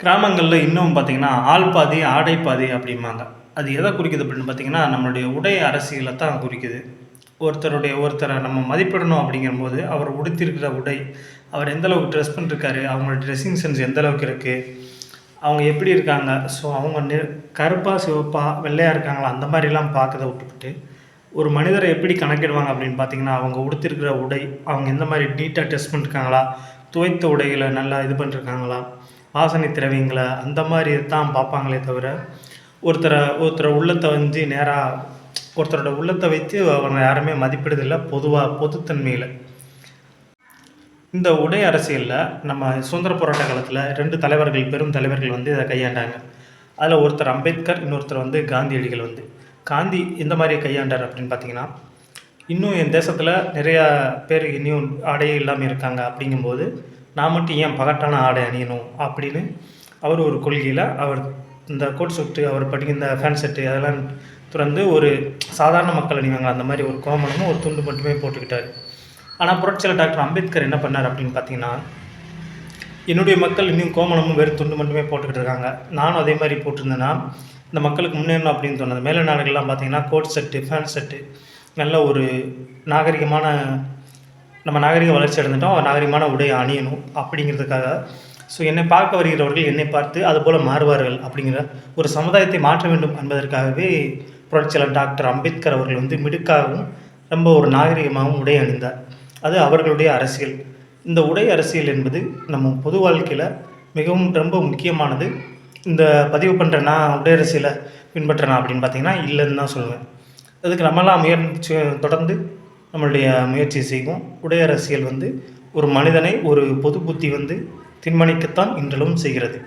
கிராமங்களில் இன்னும் பார்த்தீங்கன்னா ஆள் பாதி ஆடை பாதி அப்படிம்பாங்க. அது எதை குறிக்குது அப்படின்னு பார்த்தீங்கன்னா நம்மளுடைய உடை அரசியலை தான் குறிக்குது. ஒருத்தருடைய ஒருத்தரை நம்ம மதிப்பிடணும் அப்படிங்கும்போது அவர் உடுத்திருக்கிற உடை அவர் எந்த அளவுக்கு ட்ரெஸ் பண்ணிருக்காரு அவங்களோட ட்ரெஸ்ஸிங் சென்ஸ் எந்த அளவுக்கு இருக்குது அவங்க எப்படி இருக்காங்க ஸோ அவங்க நெ கருப்பாக சிவப்பாக வெள்ளையாக இருக்காங்களா அந்த மாதிரிலாம் பார்க்கத விட்டுவிட்டு ஒரு மனிதரை எப்படி கணக்கிடுவாங்க அப்படின்னு பார்த்தீங்கன்னா அவங்க உடுத்திருக்கிற உடை அவங்க எந்த மாதிரி நீட்டாக ட்ரெஸ் பண்ணிருக்காங்களா துவைத்த உடைகளை நல்லா இது பண்ணிருக்காங்களா வாசனை திரவியங்களை அந்த மாதிரி தான் பார்ப்பாங்களே தவிர ஒருத்தரை ஒருத்தரை உள்ளத்தை வந்து நேராக ஒருத்தரோட உள்ளத்தை வைத்து அவங்க யாருமே மதிப்பிடுறதில்ல பொதுவாக பொதுத்தன்மையில். இந்த உடை அரசியலில் நம்ம சுதந்திர போராட்ட காலத்தில் ரெண்டு தலைவர்கள் பெரும் தலைவர்கள் வந்து இதை கையாண்டாங்க. அதில் ஒருத்தர் அம்பேத்கர் இன்னொருத்தர் வந்து காந்தியடிகள் வந்து. காந்தி எந்த மாதிரி கையாண்டார் அப்படின்னு பார்த்தீங்கன்னா இன்னும் என் தேசத்தில் நிறையா பேர் இன்னும் ஆடையே இல்லாமல் இருக்காங்க அப்படிங்கும்போது நான் மட்டும் ஏன் பகட்டான ஆடை அணியணும்? அப்படின்னு அவர் ஒரு கொள்கையில் அவர் இந்த கோட் சுட்டு அவர் படிக்கிற இந்த ஃபேன் செட்டு அதெல்லாம் துறந்து ஒரு சாதாரண மக்கள் அணிவாங்க. அந்த மாதிரி ஒரு கோமணமும் ஒரு துண்டு மட்டுமே போட்டுக்கிட்டார். ஆனால் புரட்சியில் டாக்டர் அம்பேத்கர் என்ன பண்ணார் அப்படின்னு பார்த்தீங்கன்னா என்னுடைய மக்கள் இன்னும் கோமணமும் வெறும் துண்டு மட்டுமே போட்டுக்கிட்டு இருக்காங்க. நானும் அதே மாதிரி போட்டிருந்தேன்னா இந்த மக்களுக்கு முன்னேறணும் அப்படின்னு தோணுது. மேல நாடுகள்லாம் பார்த்தீங்கன்னா கோட் செட்டு ஃபேன் செட்டு நல்ல ஒரு நாகரிகமான நம்ம நாகரிக வளர்ச்சி அடைந்துட்டோம் நாகரிகமான உடை அணியணும் அப்படிங்கிறதுக்காக. ஸோ என்னை பார்க்க வருகிறவர்கள் என்னை பார்த்து அதுபோல் மாறுவார்கள் அப்படிங்கிற ஒரு சமுதாயத்தை மாற்ற வேண்டும் என்பதற்காகவே புரட்சியாளர் டாக்டர் அம்பேத்கர் அவர்கள் வந்து மிடுக்காகவும் ரொம்ப ஒரு நாகரிகமாகவும் உடை அணிந்தார். அது அவர்களுடைய அரசியல். இந்த உடை அரசியல் என்பது நம்ம பொது வாழ்க்கையில் மிகவும் ரொம்ப முக்கியமானது. இந்த பதிவு பண்ணுற நான் உடை அரசியலை பின்பற்றுறேன் அப்படின்னு பார்த்தீங்கன்னா இல்லைன்னு தான் சொல்லுவேன். அதுக்கு நம்மளாம் முயற்சி தொடர்ந்து நம்மளுடைய முயற்சி செய்வோம். உடை அரசியல் வந்து ஒரு மனிதனை ஒரு பொது புத்தி வந்து தீர்மானிக்கத்தான் இன்றளவும் செய்கிறது.